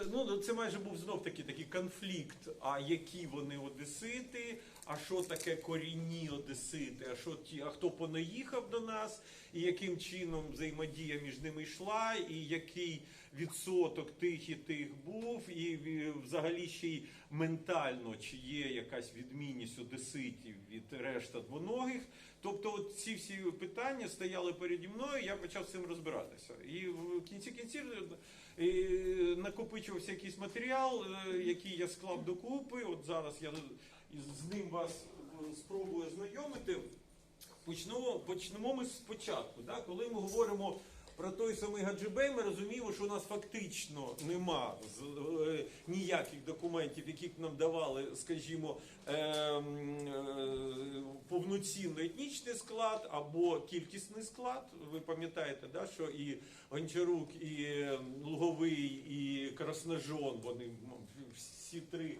Та, Ну, це майже був знов таки такий конфлікт. А які вони одесити, а що таке корінні одесити, а що ті, а хто понаїхав до нас, і яким чином взаємодія між ними йшла, і який відсоток тих і тих був, і взагалі ще й ментально чи є якась відмінність одеситів від решта двоногих. Тобто, от ці всі питання стояли переді мною, я почав з цим розбиратися. І в кінці кінців накопичувався якийсь матеріал, е, який я склав докупи. От зараз я з ним вас е, спробую ознайомити. Почнемо, почнемо ми спочатку. Да? Коли ми говоримо про той самий Гаджибей, ми розуміємо, що у нас фактично нема з- е, ніяких документів, які б нам давали, скажімо, е, е, повноцінний етнічний склад або кількісний склад. Ви пам'ятаєте, да, що і Гончарук, і е, Луговий, і Красножон, вони всі три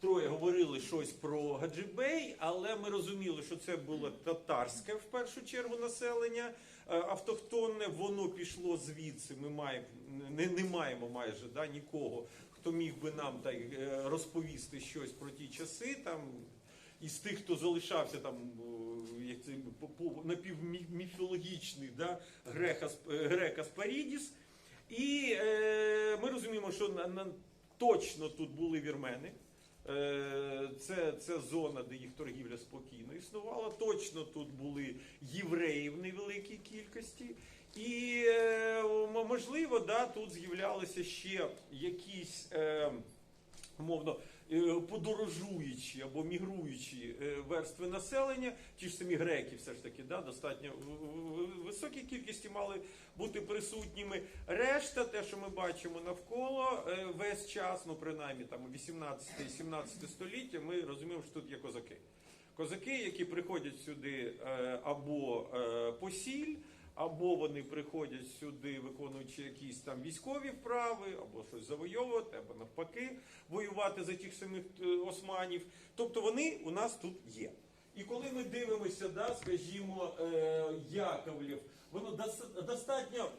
троє говорили щось про Гаджибей, але ми розуміли, що це було татарське в першу чергу населення автохтонне. Воно пішло звідси. Ми маємо не, не маємо майже да, нікого, хто міг би нам так, е, розповісти щось про ті часи. Там із тих, хто залишався там е, як це напівміфологічний да, грекас, е, грекас І е, ми розуміємо, що на, на, точно тут були вірмени. Е, Це, це зона, де їх торгівля спокійно існувала. Точно тут були євреї в невеликій кількості. І е, можливо, да, тут з'являлися ще якісь. Е, Умовно подорожуючі або мігруючі е, верстви населення, ті ж самі греки, все ж таки, да, достатньо високій кількості мали бути присутніми. Решта, те, що ми бачимо навколо е, весь час, ну принаймні там 18-17 століття, ми розуміємо, що тут є козаки. Козаки, які приходять сюди е, або е, по сіль, або вони приходять сюди, виконуючи якісь там військові вправи, або щось завойовувати, або навпаки воювати за тих самих е, османів. Тобто вони у нас тут є. І коли ми дивимося, да, скажімо, е, Яковлів, воно дос- достатньо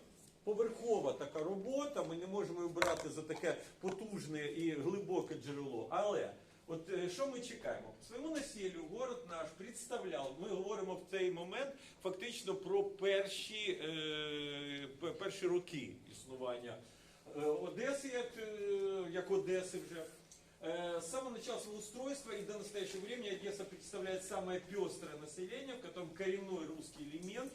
поверхова така робота. Ми не можемо брати за таке потужне і глибоке джерело. Але От е, що ми чекаємо? Своєму населю город наш представляв. Ми говоримо в цей момент фактично про перші, е, пе- перші роки існування е, Одеси, як, е, як Одеси вже. Э, С самого начала своего устройства и до настоящего времени Одесса представляет самое пестрое население, в котором коренной русский элемент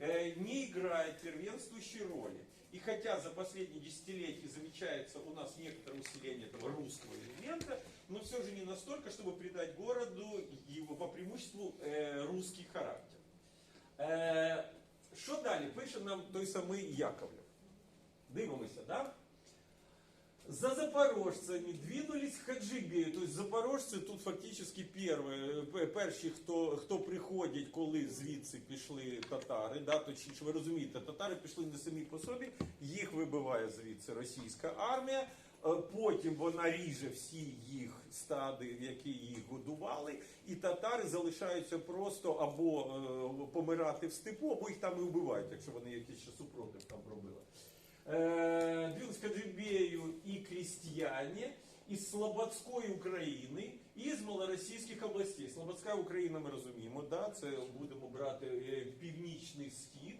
э, не играет первенствующей роли. И хотя за последние десятилетия замечается у нас некоторое усиление этого русского элемента, но все же не настолько, чтобы придать городу его по преимуществу э, русский характер. Е, Що далі? Пише нам той самий Яковлев. Дивимося, да? За запорожцами двинулись к Хаджибею. Тобто запорожці тут фактично перві, перші, хто, хто приходять, коли звідси пішли татари. Да? Точніше, ви розумієте, татари пішли не самі по собі, їх вибиває звідси російська армія. Е, Потім вона ріже всі їх стади, які їх годували, і татари залишаються просто або е, помирати в степу, або їх там і вбивають, якщо вони якийсь ще супротив там робили. Двинулись к Аджибею и крестьяне из Слободської України і з малоросійських областей. Слободська Україна, ми розуміємо, да, це будемо брати е, північний схід.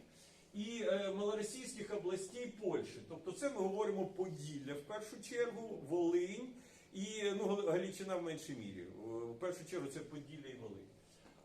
І е, малоросійських областей Польщі. Тобто це ми говоримо Поділля в першу чергу, Волинь і ну, Гал- Галичина в меншій мірі. Е, В першу чергу це Поділля і Волинь.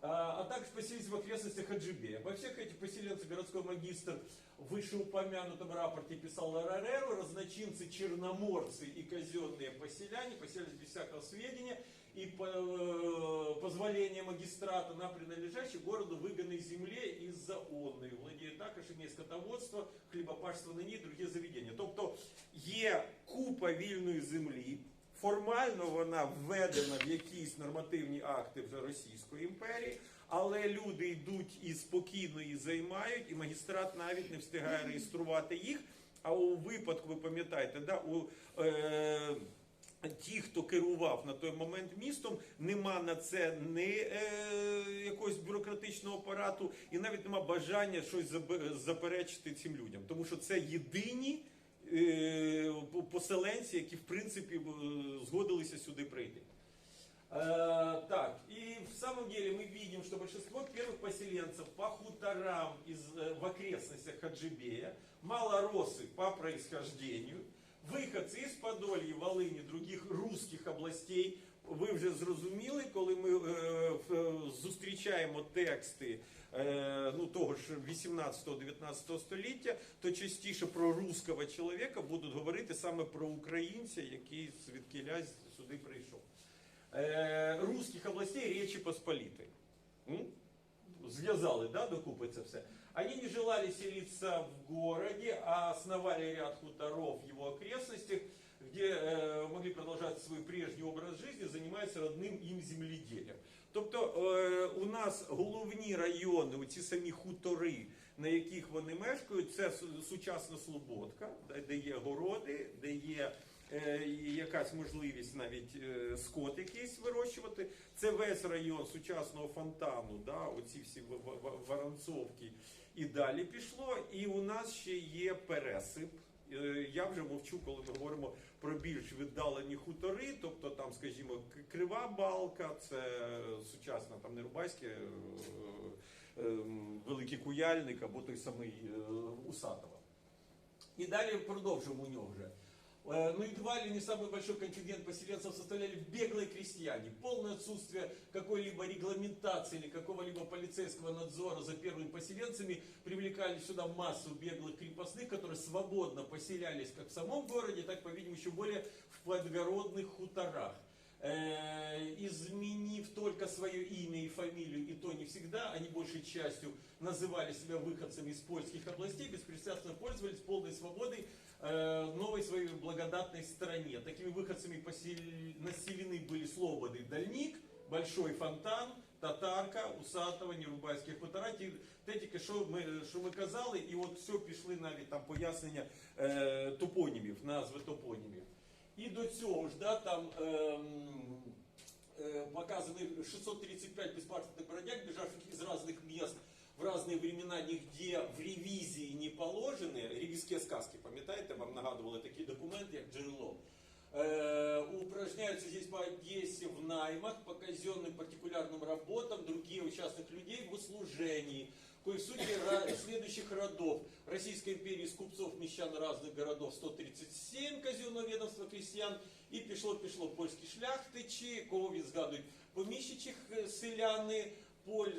А, а также поселились в окрестностях Аджибея. Обо всех этих поселенцах городской магистр в вышеупомянутом рапорте писал Ларареру, разночинцы, черноморцы и казенные поселяне поселились без всякого сведения и по э, позволения магистрата на принадлежащей городу выгонной земле из-за онной. Владеют також имеє скотоводство, хлібопашство на ній, другі заведення. Тобто є купа вільної землі, Формально вона введена в якісь нормативні акти вже Російської імперії, але люди йдуть і спокійно її займають, і магістрат навіть не встигає реєструвати їх. А у випадку, ви пам'ятаєте, да, у е, ті, хто керував на той момент містом, нема на це ні е, якогось бюрократичного апарату, і навіть нема бажання щось заперечити цим людям, тому що це єдині поселенці, які в принципі е, згодилися сюди прийти. Э, Так, и в самом деле мы видим, что большинство первых поселенцев по хуторам из, э, в окрестностях Хаджибея малоросы по происхождению, выходцы из Подолья, Волыни, других русских областей. ви вже зрозуміли, коли ми е, зустрічаємо тексти е, ну, того ж 18-19 століття, то частіше про русского чоловіка будуть говорити саме про українця, який звідкіля сюди прийшов. Е, русских областей Речи Посполитой. М? Зв'язали, да, докупи це все. Они не желали селиться в городе, а основали ряд хуторов в его окрестностях, где э, могли продолжать свой прежний образ жизни, занимаясь родним им земледелием. Тобто е, у нас головні райони, ці самі хутори, на яких вони мешкають, це сучасна Слободка, де- є городи, де є е, якась можливість навіть е, скот якийсь вирощувати. Це весь район сучасного фонтану, да, оці всі воронцовки. І далі пішло. І у нас ще є пересип. Е, Я вже мовчу, коли ми говоримо про більш віддалені хутори, тобто там, скажімо, крива балка, це сучасна там Нерубайське, е, е, Великий Куяльник або той самий Усатова. І далі продовжимо у нього уже. Э, Ну, едва ли не самый большой контингент поселенцев составляли беглые крестьяне. Полное отсутствие какой-либо регламентации или какого-либо полицейского надзора за первыми поселенцами привлекали сюда массу беглых крепостных, которые свободно поселялись как в самом городе, так, по-видимому, еще более в подгородных хуторах. Э, изменив только свое имя и фамилию, и то не всегда, они большей частью называли себя выходцами из польских областей, беспрепятственно пользовались полной свободой э, новой своей благодатной стране. Такими выходцами посел- населены были Слободы, Дальник, Большой Фонтан, Татарка, Усатова, Нерубайські хутора, ті, те тільки що ми, що ми казали, і от все пішли навіть там пояснення е, топонімів, назви топонімів. І до цього ж, да, там ем, э, показаны 635 беспаспортных бродяг, бежавших из разных мест в разные времена, нигде в ревизии не положены. Ревізські сказки, пам'ятаєте, вам нагадували такі документи, як джерело. Э, упражняются здесь по Одессе в наймах, по казенным партикулярным работам, другие у частных людей в услужении, Сути следующих родов. Российской империи из купцов, мещан разных городов 137 казенного ведомства крестьян, і пішло, пішло польські шляхтичі, кого він згадують, поміщичих е, селяни, поль,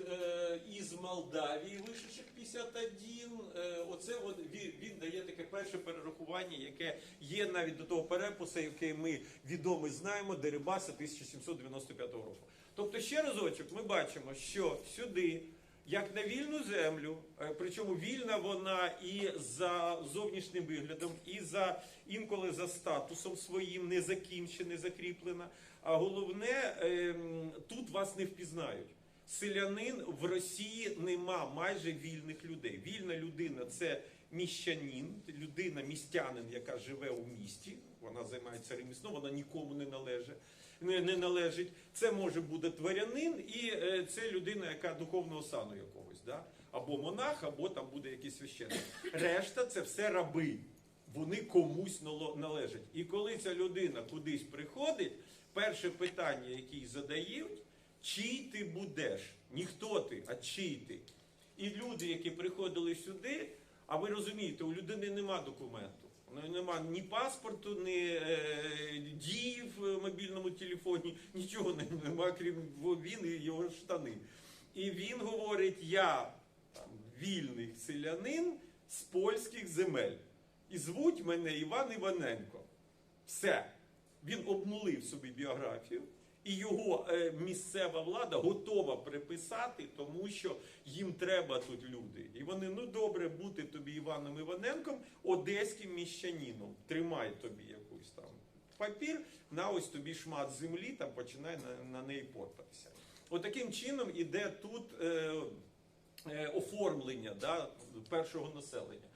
із Молдавії, вишедших 51. Е, оце от він, він дає таке перше перерахування, яке є навіть до того перепису, який ми відомо знаємо, Дерибаса 1795 року. Тобто, ще разочок, ми бачимо, що сюди. Як на вільну землю, е, причому вільна вона і за зовнішнім виглядом, і за інколи за статусом своїм, не за ким ще не закріплена. А головне, ем, тут вас не впізнають. Селянин в Росії нема майже вільних людей. Вільна людина це міщанин, людина, містянин, яка живе у місті. Вона займається ремісном, вона нікому не належить. Не, не належить. Це може бути дворянин, і е, це людина, яка духовного сану якогось, да? або монах, або там буде якийсь священник. Решта це все раби. Вони комусь належать. І коли ця людина кудись приходить, перше питання, яке задають, чий ти будеш? Не хто ти, а чий ти. І люди, які приходили сюди, а ви розумієте, у людини нема документу. У неї нема ні паспорту, ні е, дії в мобільному телефоні, нічого нема, крім він і його штани. І він говорить: я там, вільний селянин з польських земель. І звуть мене Іван Іваненко. Все. Він обнулив собі біографію, і його е, місцева влада готова приписати, тому що їм треба тут люди. І вони, ну добре, бути тобі Іваном Іваненком, одеським міщанином. Тримай тобі якусь там папір, на ось тобі шмат землі, там починай на, на неї порпатися. Отаким чином іде тут е, е, оформлення да, першого населення.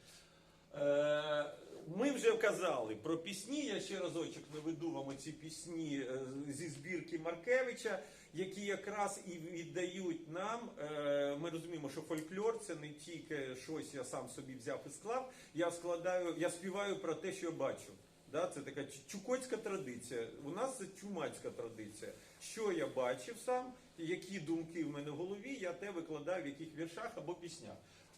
Е, Ми вже казали про пісні. Я ще разочок наведу вам ці пісні е, зі збірки Маркевича, які якраз і віддають нам. е, Ми розуміємо, що фольклор це не тільки щось я сам собі взяв і склав. Я складаю, я співаю про те, що я бачу. Да, це така чу- чукотська традиція. У нас це чумацька традиція. Що я бачив сам, які думки в мене в голові, я те викладаю в яких віршах або піснях.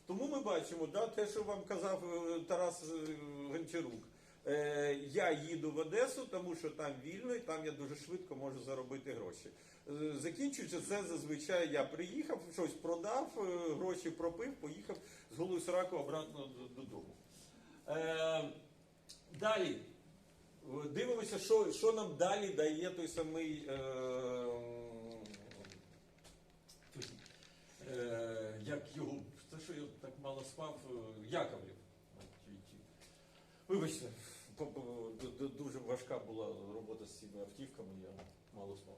Тому ми бачимо, да, те, що вам казав е, Тарас е, Гончарук. Е, я їду в Одесу, тому що там вільно і там я дуже швидко можу заробити гроші. Е, закінчується це зазвичай я приїхав, щось продав, е, гроші пропив, поїхав з голою сраку обратно додому. Далі. Дивимося, що, що нам далі дає той самий. Як його. Це що я так мало спав? Яковлів. Вибачте, дуже важка була робота з цими автівками, я мало спав.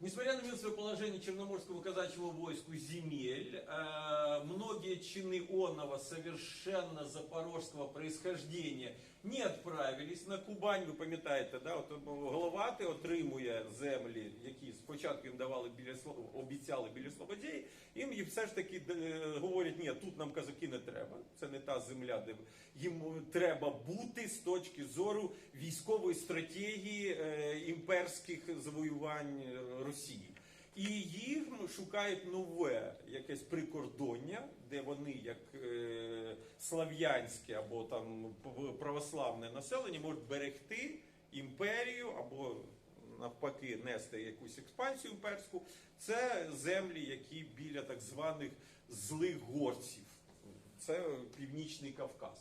Несмотря на милостивое положение Черноморского казачьего войску земель, э, многие чины онова совершенно запорожского происхождения не отправились на Кубань. Ви пам'ятаєте, да? От Головати отримує землі, які спочатку їм давали біля обіцяли біля Слободії, їм і все ж таки е, говорять, ні, тут нам казаки не треба. Це не та земля, де їм треба бути з точки зору військової стратегії е, імперських завоювань Росії. І їх шукають нове якесь прикордоння, де вони, як е, слав'янське або там православне населення, можуть берегти імперію або навпаки нести якусь експансію імперську. Це землі, які біля так званих злих горців. Це Північний Кавказ.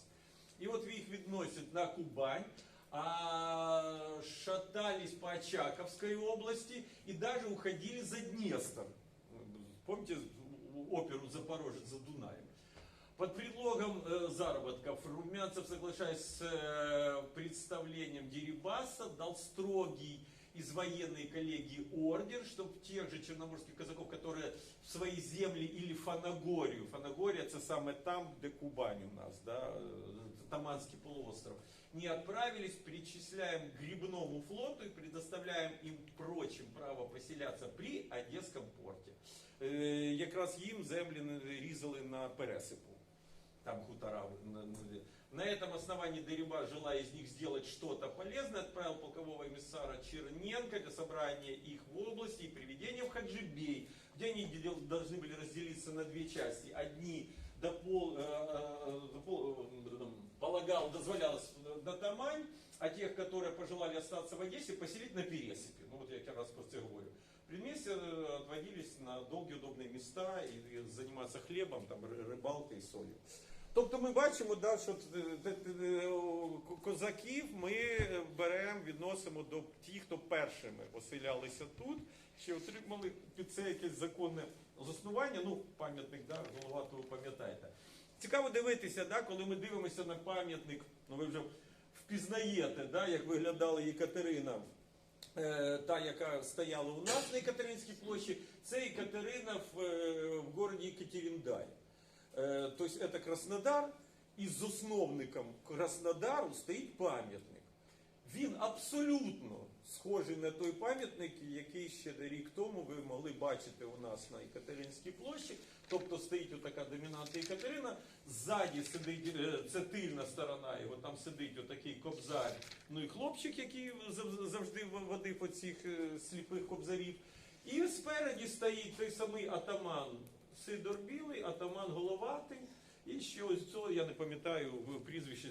І от їх відносять на Кубань, а шатались по Очаковской области и даже уходили за Днестр. Помните оперу «Запорожец за Дунаем»? Под предлогом э, заработков Румянцев, соглашаясь с э, представлением Дерибаса, дал строгий из военной коллегии ордер, чтобы тех же черноморских казаков, которые в свои земли или Фанагорию, Фанагория это самое там, где Кубань у нас, да, э, Таманский полуостров, не отправились, перечисляем к грибному флоту и предоставляем им прочим право поселяться при Одесском порте. Е, Якраз їм землі не- різали на пересипу. Там хутора. на- на- На этом основании Дерибас, желая из них сделать что-то полезное, отправил полкового эмиссара Черненко для собрания их в области и приведения в Хаджибей, где они дел- должны были разделиться на две части. Одни допол, э, э, допол- э, там, полагал, дозволялось на Тамань, а тех, которые пожелали остаться в Одессе, поселить на Пересыпе. Ну вот я как раз про это говорю. Вместе э, отводились на долгие удобные места и, и заниматься хлебом, там, ри- рибалкою і солью. Тобто ми бачимо, да, що т- т- т- о, к- козаків ми беремо, відносимо до тих, хто першими оселялися тут, ще отримали під це якесь законне заснування. Ну, пам'ятник, да, Головатого ви пам'ятаєте. Цікаво дивитися, да, коли ми дивимося на пам'ятник, ну ви вже впізнаєте, да, як виглядала Єкатерина Е, та, яка стояла у нас на Екатеринській площі, це Екатерина в, е, в городі Екатериндай. Е, Тобто це Краснодар, і з засновником Краснодару стоїть пам'ятник. Він абсолютно схожий на той пам'ятник, який ще рік тому ви могли бачити у нас на Екатеринській площі. Тобто стоїть отака домінанта Екатерина, ззаді сидить, е, це тильна сторона, його там сидить отакий кобзар, ну і хлопчик, який завжди водив оцих е, сліпих кобзарів. І спереді стоїть той самий атаман Сидор Білий, атаман Головатий. І ще ось цього, я не пам'ятаю прізвище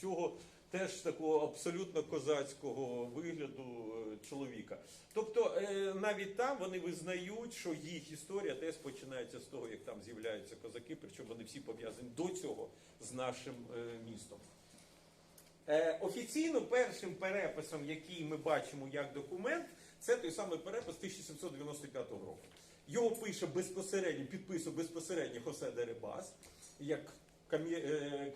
цього теж такого абсолютно козацького вигляду е, чоловіка. Тобто е, навіть там вони визнають, що їх історія теж починається з того, як там з'являються козаки, причому вони всі пов'язані до цього з нашим е, містом. Офіційно першим переписом, який ми бачимо як документ, це той самий перепис 1795 року. Його пише безпосередньо, підписує безпосередньо Хосе Дерибас, як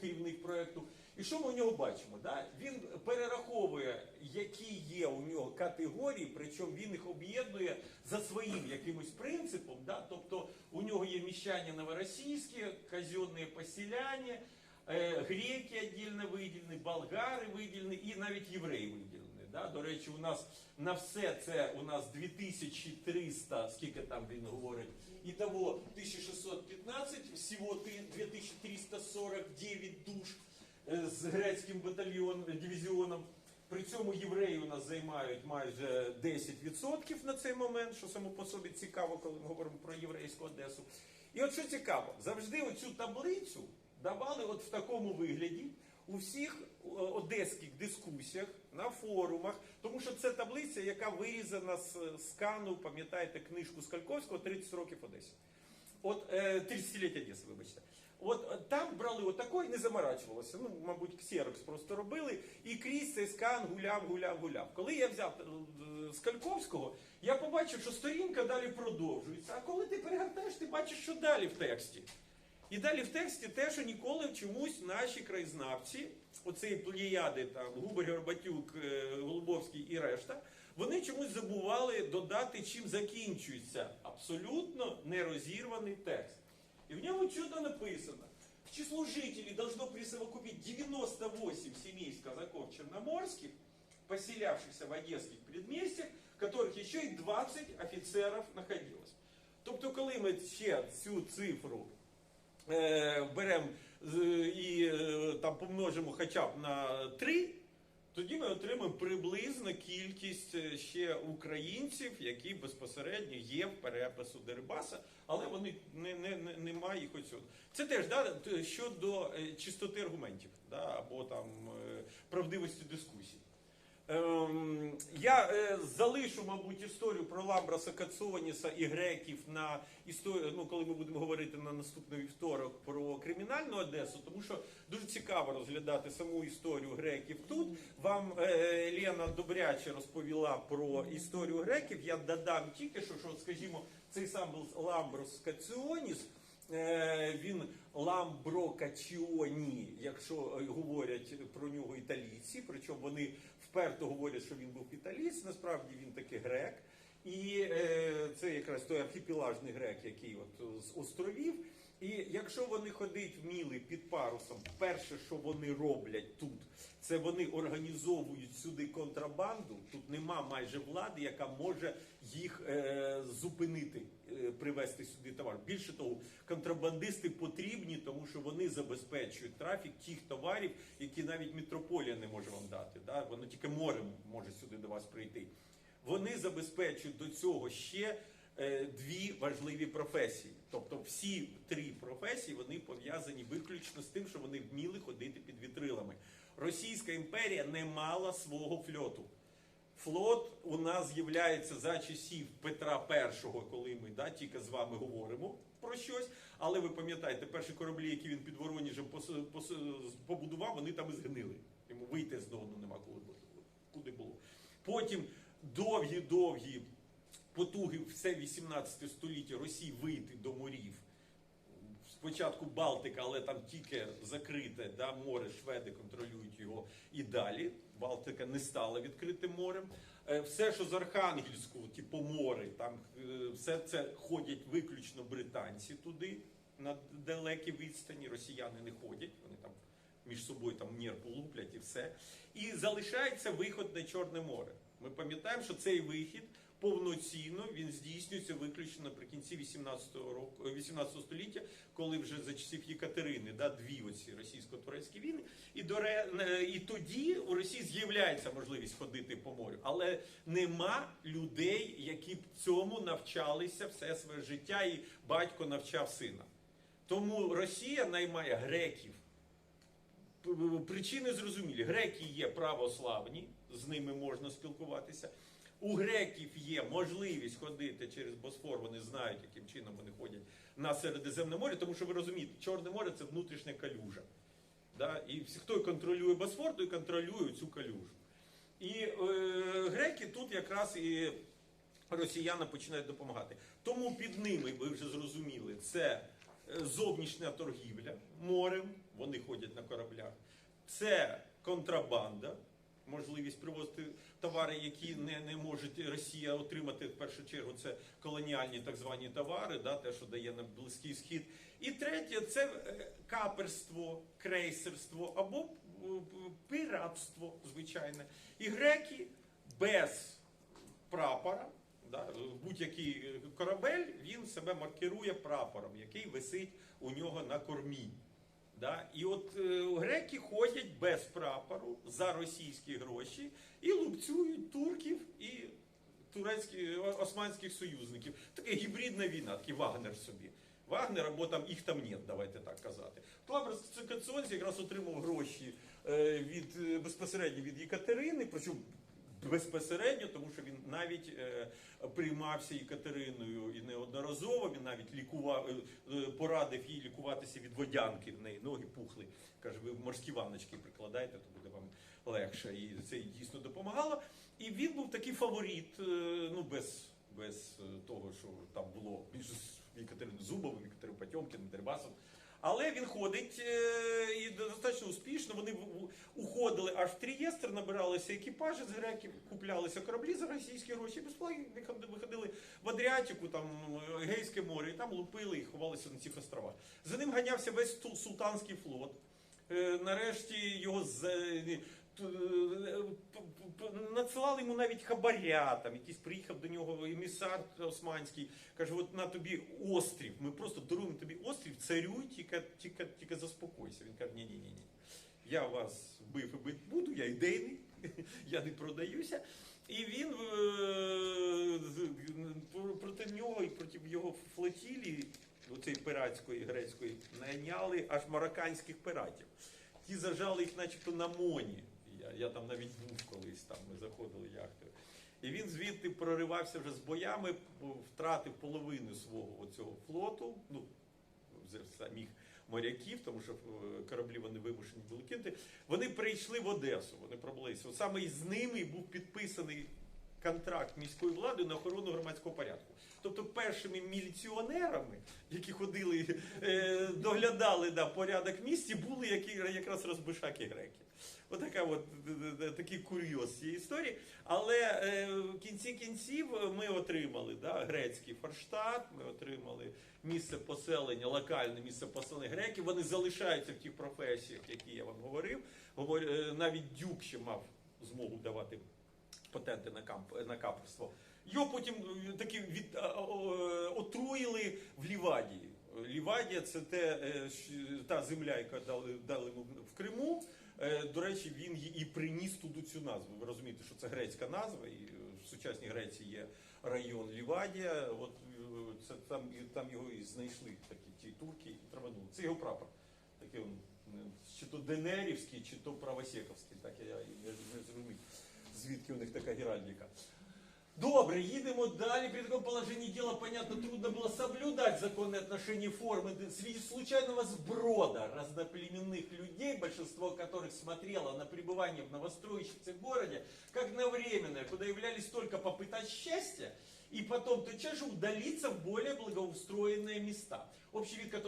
керівник проєкту. І що ми у нього бачимо? Да? Він перераховує, які є у нього категорії, причому він їх об'єднує за своїм якимось принципом. Да? Тобто у нього є міщання новоросійські, казенні поселяні, Е, Греки віддільно виділені, болгари виділені і навіть євреї виділені. Да? До речі, у нас на все це у нас 2300, скільки там він говорить, і того 1615, всього ти- 2349 душ з грецьким батальйоном, дивізіоном. При цьому євреї у нас займають майже 10% на цей момент, що само по собі цікаво, коли ми говоримо про єврейську Одесу. І от що цікаво, завжди оцю таблицю давали от в такому вигляді у всіх е, одеських дискусіях, на форумах, тому що це таблиця, яка вирізана з е, скану, пам'ятаєте, книжку Скальковського «30 років Одесі. От е, 30-ліття Одеси, вибачте. От е, там брали отако і не заморачувалося. Ну, мабуть, ксерокс просто робили. І крізь цей скан гуляв, гуляв, гуляв. Коли я взяв е, з Кальковського, я побачив, що сторінка далі продовжується. А коли ти перегортаєш, ти бачиш, що далі в тексті. І далі в тексті те, що ніколи чомусь наші краєзнавці, оцеї плеяди, там Губер Горбатюк, е, Голубовський і решта, вони чомусь забували додати, чим закінчується абсолютно нерозірваний текст. І в ньому чудо написано. К числу жителей должно присовокупить 98 семейств казаков черноморских, поселявшихся в одесских предместьях, которых еще и 20 офицеров находилось. Тобто, коли ми ще цю цифру е, беремо і е, там помножимо хоча б на 3, тоді ми отримаємо приблизно кількість е, ще українців, які безпосередньо є в перепису Дерибаса, але вони не, не, не, немає їх оцього. Це теж да, щодо е, чистоти аргументів да, або там е, правдивості дискусій. Ем, я е, залишу, мабуть, історію про Ламбраса Кацоніса і греків на історію, ну, коли ми будемо говорити на наступний вівторок про кримінальну Одесу, тому що дуже цікаво розглядати саму історію греків тут. Вам е, Лена добряче розповіла про історію греків. Я додам тільки що, що скажімо, цей сам Ламброс Каціоніс. Е, Він Ламбро Качіоні, якщо е, говорять про нього італійці, причому вони вперто говорять, що він був італієць, насправді він таки грек. І е, це якраз той архіпелажний грек, який от з островів. І якщо вони ходить вміли під парусом, перше, що вони роблять тут, це вони організовують сюди контрабанду. Тут нема майже влади, яка може їх е, зупинити, е, привезти сюди товар. Більше того, контрабандисти потрібні, тому що вони забезпечують трафік тих товарів, які навіть мітрополія не може вам дати. Да? Воно тільки морем може сюди до вас прийти. Вони забезпечують до цього ще е, дві важливі професії. Тобто всі три професії вони пов'язані виключно з тим, що вони вміли ходити під вітрилами. Російська імперія не мала свого флоту. Флот у нас з'являється за часів Петра І, коли ми да, тільки з вами говоримо про щось. Але ви пам'ятаєте, перші кораблі, які він під Воронежем побудував, вони там і згнили. Йому вийти з Дону нема коли куди було. Потім довгі-довгі потуги все 18 століття Росії вийти до морів. Спочатку Балтика, але там тільки закрите да, море, шведи контролюють його і далі. Балтика не стала відкритим морем. Е, Все, що з Архангельського, типу море, там е, все це ходять виключно британці туди, на далекі відстані. Росіяни не ходять, вони там між собою там нерпу луплять і все. І залишається виход на Чорне море. Ми пам'ятаємо, що цей вихід повноцінно він здійснюється виключно наприкінці 18 року, е, 18 століття, коли вже за часів Єкатерини, да, дві оці російсько-турецькі війни. І, до е, і тоді у Росії з'являється можливість ходити по морю, але нема людей, які б цьому навчалися все своє життя, і батько навчав сина. Тому Росія наймає греків. Причини зрозумілі. Греки є православні, з ними можна спілкуватися. У греків є можливість ходити через Босфор, вони знають, яким чином вони ходять на Середземне море, тому що ви розумієте, Чорне море це внутрішня калюжа. Да? І хто контролює Босфор, той контролює цю калюжу. І е, греки тут якраз і росіяни починають допомагати. Тому під ними, ви вже зрозуміли, це е, зовнішня торгівля морем, вони ходять на кораблях, це контрабанда, можливість привозити товари, які не, не може Росія отримати в першу чергу. Це колоніальні так звані товари, да, те, що дає на Близький Схід. І третє це е, каперство, крейсерство або е, пиратство, звичайне. І греки без прапора. Да, будь-який е, корабель він себе маркирує прапором, який висить у нього на кормі. Да? І от е, греки ходять без прапору за російські гроші і лупцюють турків і турецьких османських союзників. Така гібридна війна, такий Вагнер собі. Вагнер або там їх там нет, давайте так казати. Клаберс якраз отримав гроші е, від е, безпосередньо від Єкатерини, причому безпосередньо, тому що він навіть е, приймався Єкатериною і неодноразово. Він навіть лікував, е, порадив їй лікуватися від водянки. В неї ноги пухли. Каже, ви морські ванночки прикладайте, то буде вам легше. І це дійсно допомагало. І він був такий фаворит, е, ну без, без е, того, що там було між Єкатериною Зубовим, Єкатериною Потьомкіним, Дербасом. Але він ходить е, і достатньо успішно. Вони уходили аж в Трієстр, набиралися екіпажі з греків, куплялися кораблі за російські гроші, безплатно виходи- виходили в Адріатику, там Гейське море, і там лупили і ховалися на цих островах. За ним ганявся весь султанський флот. Е, Нарешті його е, надсилали йому навіть хабаря, там якийсь приїхав до нього емісар османський, каже: от на тобі острів. Ми просто даруємо тобі острів, царюй, тільки, тільки, тільки заспокойся. Він каже, ні, ні, ні. Я вас бив і бити буду, я ідейний, я не продаюся. І він е, проти нього і проти його флотілії, оцеї пиратської грецької, найняли аж марокканських пиратів. Ті зажали їх начебто на моні. Я, я там навіть був колись, там ми заходили яхтою. І він звідти проривався вже з боями, втратив половину свого оцього флоту, ну, самих моряків, тому що е, кораблі вони вимушені були кинути. Вони прийшли в Одесу, вони пробилися. От саме із ними був підписаний контракт міської влади на охорону громадського порядку. Тобто першими міліціонерами, які ходили, е, доглядали да, порядок в місті, були які, якраз розбишаки греки. Отака от е, е, такий курйоз цієї історії. Але е, в кінці кінців ми отримали да, грецький Форштадт, ми отримали місце поселення, локальне місце поселення греків. Вони залишаються в тих професіях, які я вам говорив. Говорю, е, навіть дюк ще мав змогу давати патенти на камп на каперство. Його потім е, таки від е, отруїли в Лівадії. Лівадія це те, е, та земля, яка дали, дали в Криму. Е, До речі, він і приніс туди цю назву. Ви розумієте, що це грецька назва, і в сучасній Греції є район Лівадія. От е, це там, там його і знайшли такі ті турки і траванули. Це його прапор. Такий він, чи то Денерівський, чи то Правосековський. Так я, я не, зрозумів, звідки у них така геральдика. Добре, їдемо далі. При таком положении дела, понятно, трудно было соблюдать законные отношения формы в случайного сброда разноплеменных людей, большинство которых смотрело на пребывание в новостроящемся городе как на временное, куда являлись только попытать счастья, и потом тотчас же удалиться в более благоустроенные места. Общий вид, который